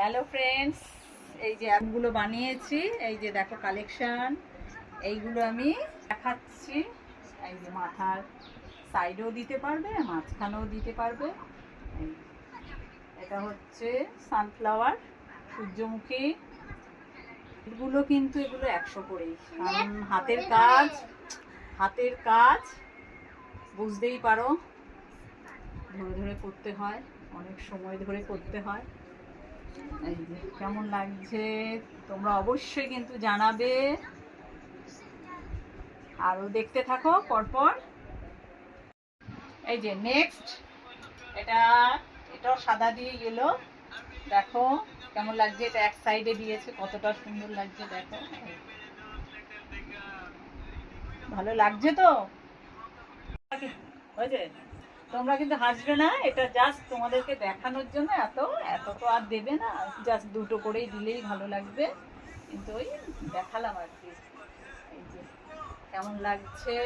Hello friends এই যে অ্যাপগুলো বানিয়েছি, এই যে দেখো কালেকশান এইগুলো আমি দেখাচ্ছি। এই যে মাথার সাইডেও দিতে পারবে, মাঝখানেও দিতে পারবে। এটা হচ্ছে সানফ্লাওয়ার সূর্যমুখী। এগুলো কিন্তু এগুলো একশো করেই কারণ হাতের কাজ হাতের কাজ, বুঝতেই পারো। ধরে ধরে করতে হয়, অনেক সময় ধরে করতে হয়। এই যে, কেমন লাগছে? তোমরা অবশ্যই কিন্তু জানাবে। আরও দেখতে থাকো পরপর। এই যে নেক্সট এটা, এটাও সাদা দিয়ে গেল। দেখো, কেমন লাগছে? এটা এক সাইডে দিয়েছে, কতটা সুন্দর লাগছে, দেখো। ভালো লাগছে তো? হয়েছে তোমরা কিন্তু হাসবে না, এটা জাস্ট তোমাদেরকে দেখানোর জন্য এত এত তো আর দেবে না। জাস্ট দুটো করেই দিলেই ভালো লাগবে। কিন্তু ওই দেখালাম আর কি। এই যে, কেমন লাগছে?